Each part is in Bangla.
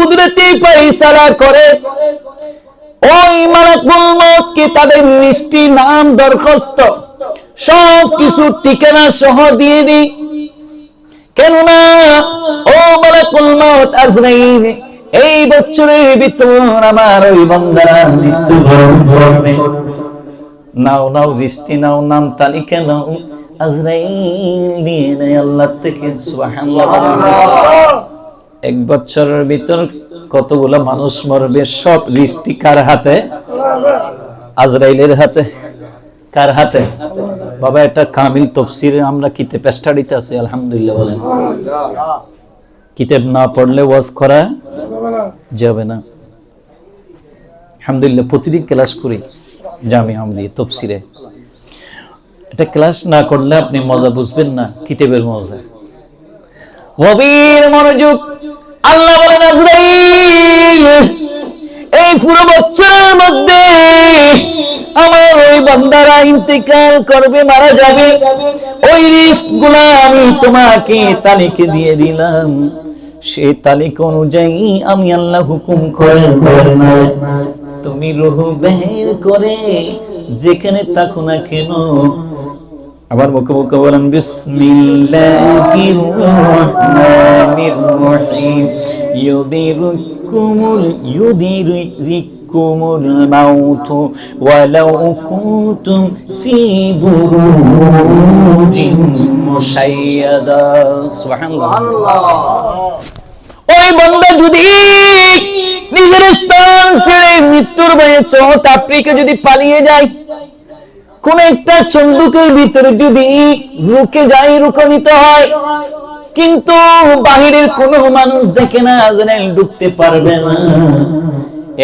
কুদরতি ফয়সালা করে। ওই মালাকুল মউত কি মিষ্টি নাম দরখাস্ত? সব কিছু ঠিকানা সহ দিয়ে দিই। কেননা, ও মালাকুল মউত আজরাইল, এই বছরের ভিতর আমার ওই বান্দারা মৃত্যুবরণ করবে। নাও নাও, দৃষ্টি নাও, নাম তালিকা নাও। আজরাইল নিয়ে নেয় আল্লাহ থেকে, সুবহানাল্লাহ এক বছরের ভিতর কতগুলো মানুষ মরবে সব দৃষ্টি কার হাতে? আজরাইলের হাতে। কার হাতে? বাবা এটা কামিল তফসির আমরা কিতাব স্টাডিতে আছি, আলহামদুলিল্লাহ বলেন। কিতাব না পড়লে ওয়াজ করা যাবে না। আলহামদুলিল্লাহ, প্রতিদিন ক্লাস করি, জামি আমদি তফসিরে। এটা ক্লাস না করলে আপনি মজা বুঝবেন না, কিতাবের মজা। গভীর মনোযোগ আল্লাহ বলেন এই পুরো বছরের মধ্যে আমার ওই বান্দারা ইন্তেকাল করবে, মারা যাবে। ওই রিস্কগুলা আমি তোমাকে তালিকে দিয়ে দিলাম। সে তালিকা অনুযায়ী আমি আল্লাহ হুকুম করে তুমি রুহ বের করে যেখানে থাকো না কেন আবার মুখে মুখে বলেন, বিসমিল্লাহির রহমানির ওয়ালাউ কুনতুম ফি বুরুজিন মুশাইয়াদা। সুবহানাল্লাহ। ওই বান্দা যদি নিজের স্থান ছেড়ে মৃত্যুর ভয়ে চৌথ আফ্রিকা যদি পালিয়ে যায় কোন একটা চন্দুকের ভিতরে যদি রুকে যায় রুকানিত হয়, কিন্তু বাহিরের কোন মানুষ দেখে না আজরাইল ঢুকতে পারবে না।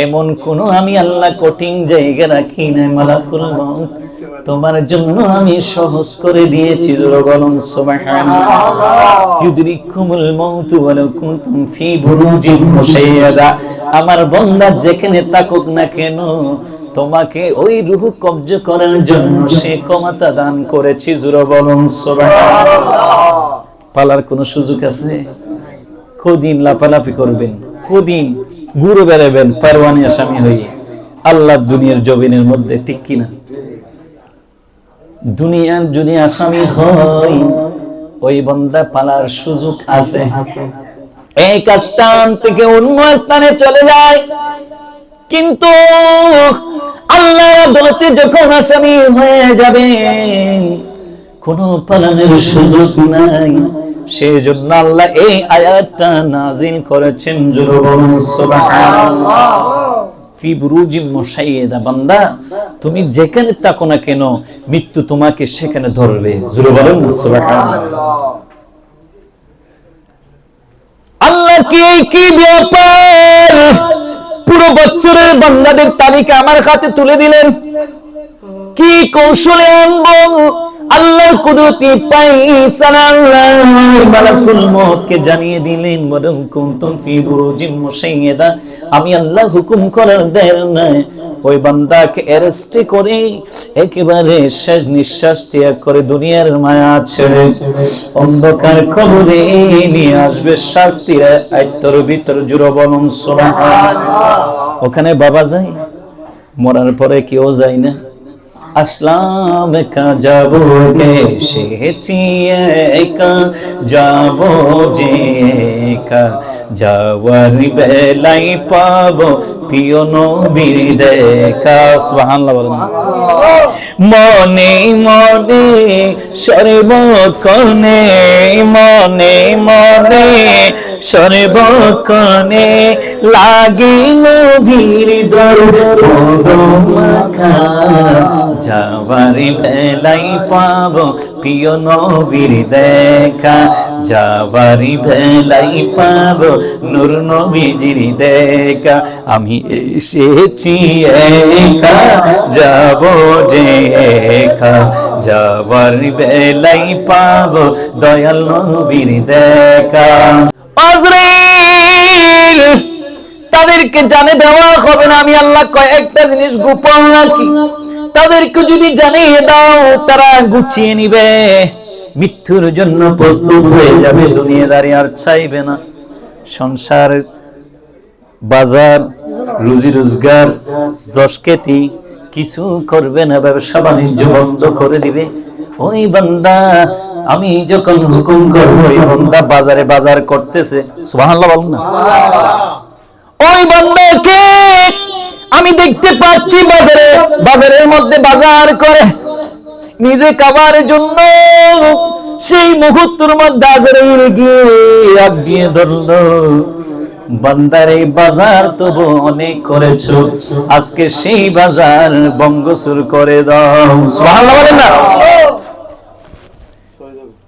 এমন কোন আমি আল্লাহ কঠিন জায়গা রাখি নাই, মালাকুল মউত। তোমার জন্য আমি সহজ করে দিয়েছি আমার বান্দা যেখানে থাকুক না কেন তোমাকে ওই রূহ কবজ করার জন্য সে ক্ষমতা দান করেছি পালার কোন সুযোগ আছে? কদিন লাপালাপি করবেন, কদিন ঘুরে বেড়াবেন পারওয়ানি আসামি হয়ে। আল্লাহ দুনিয়ার জবিনের মধ্যে ঠিক কিনা? দুনিয়ার যদি আসামি হয়, ওই বন্দা পালার সুযোগ আছে। এক স্থান থেকে অন্য স্থানে চলে যায়। কিন্তু আল্লাহ আদালতে যখন আসামি হয়ে যাবে, কোন পালানের সুযোগ নাই। সেই জন্য আল্লাহ এই আয়াতটা নাজিল করেছেন তুমি যেখানে থাকো না কেন, মৃত্যু তোমাকে সেখানে ধরবে। আল্লাহ কি কি ব্যাপার? পুরো বছরের বান্দাদের তালিকা আমার হাতে তুলে দিলেন। কি কৌশলে আনব আল্লাহর কুদরতি মালাকুল মউতকে জানিয়ে দিলেন কুনতুম ফি বুরুজিম মুশাইয়্যিদা আমি আল্লাহ হুকুম করার দের নাই। ওই বান্দাকে অ্যারেস্টে করে একেবারে শেষ নিঃশ্বাস ত্যাগ করে দুনিয়ার মায়া ছেড়ে অন্ধকার কবরে নিয়ে আসবে শাস্তির আয়ত্তর ভিতর জুড়বন বলুন ওখানে বাবা যায়, মরার পরে কেউ যায় না। আসলাম একা যাব গে সেছি একা যাব যে একা যাওয়ার বেলাই পাবো প্রিয় নবীর দেখা। সুবহানাল্লাহ বলেন। মনে মনে সর্বক্ষণে, মনে মনে সর্বক্ষণে লাগি নবীর দরদ মাখা যাবার বেলাই পাব প্রিয় নবীর দেখা। যাবার বেলাই পাব নূর নবীজির দেখা। আমি এসেছি একা, যাব যে একা। যাবার বেলাই পাব দয়াল নবীর দেখা। জানে দেওয়া হবে না, আমি আল্লাহ কয়েকটা জিনিস গোপন রাখি। তাদেরকে যদি জানিয়ে দাও, তারা গুছিয়ে নিবে। মৃত্যুর জন্য প্রস্তুত হয়ে যাবে, দুনিয়াদারি আর চাইবে না। সংসার, বাজার, রুজি রোজগার, যশকেতি, কিছু করবে না, ব্যবসা বাণিজ্য বন্ধ করে দিবে। ওই বান্দা, আমি যখন হুকুম করব ওই বান্দা বাজারে বাজার করতেছে। সুবহানাল্লাহ বলুন না। ওই বান্দাকে আমি দেখতে পাচ্ছি বাজারে, বাজারের মধ্যে বাজার করে। নিজে খাবার জন্য সেই মুহূর্তের মধ্যে আজরাইল গিয়ে আগ দিয়ে ধরলো। বান্দার বাজার তবু অনেক করেছ, আজকে সেই বাজার বঙ্গসুর করে দাও। সুবহানাল্লাহ বলেন না।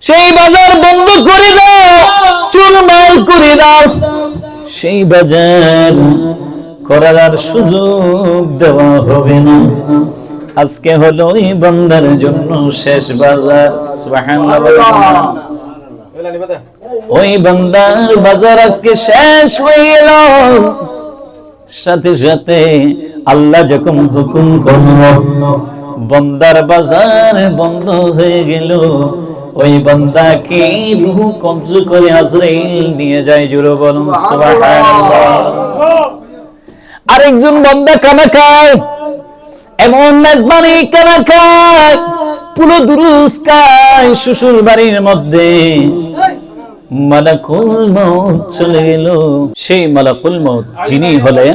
সেই বাজার বন্ধ করে দাও চুরমার করে দাও। সেই বাজার করার আর সুযোগ দেওয়া হবে না। আজকে হলো এই বান্দার জন্য শেষ বাজার। ওই বান্দার বাজার আজকে শেষ হয়ে গেল। সাথে সাথে আল্লাহ যখন হুকুম করল, বন্দার বাজার বন্ধ হয়ে গেল। ওই বান্দাকে রুহু কবজ করে আজরাইল নিয়ে যায় জুরো বলুন সুবহানাল্লাহ। আরেকজন বন্দা কানা খায়, এমন মেজবানি কানা খায়, পুরো দুরুস খায় শ্বশুর বাড়ির মধ্যে। মালাকুল মউত চলে গেল। সেই মালাকুল মউত যিনি হলেন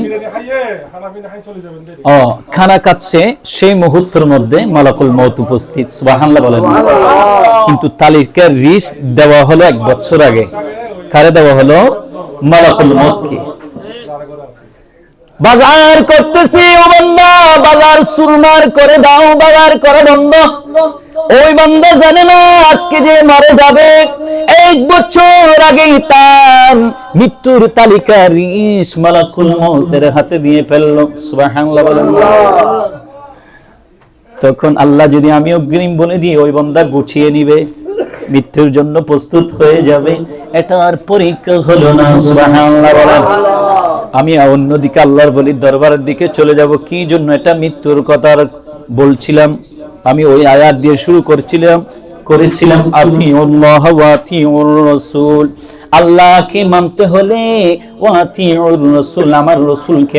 ও খানা কাচ্ছে সেই মুহূর্তের মধ্যে মালাকুল মউত উপস্থিত সুবহানাল্লাহ বলেন। কিন্তু তালিকার রিস্ক দেওয়া হলো এক বছর আগে। কারে দেওয়া হলো? মালাকুল মউতকে। বাজার করতেছি ও বান্দা বাজার সুরমার করে দাও বাজার করে বন্ধ। ওই বান্দা জানে না আজকে যে মারা যাবে। এক বছর আগেই তার মৃত্যুর তালিকা রিস মালাকুল মউতের হাতে দিয়ে ফেলল। তখন আল্লাহ যদি আমি অগ্রিম বলে দিই, ওই বান্দা গুছিয়ে নিবে। মৃত্যুর জন্য প্রস্তুত হয়ে যাবে। এটা আর পরীক্ষা হলো না আমি অন্যদিকে আল্লাহর বলি দরবারের দিকে চলে যাব। কি জন্য? এটা মৃত্যুর কথা বলছিলাম। আমি ওই আয়াত দিয়ে শুরু করছিলাম, করেছিলাম আতিউল্লাহ ওয়া আতিউর রাসূল। আল্লাহকে মানতে হলে ওয়া রসুল, আমার রাসূলকে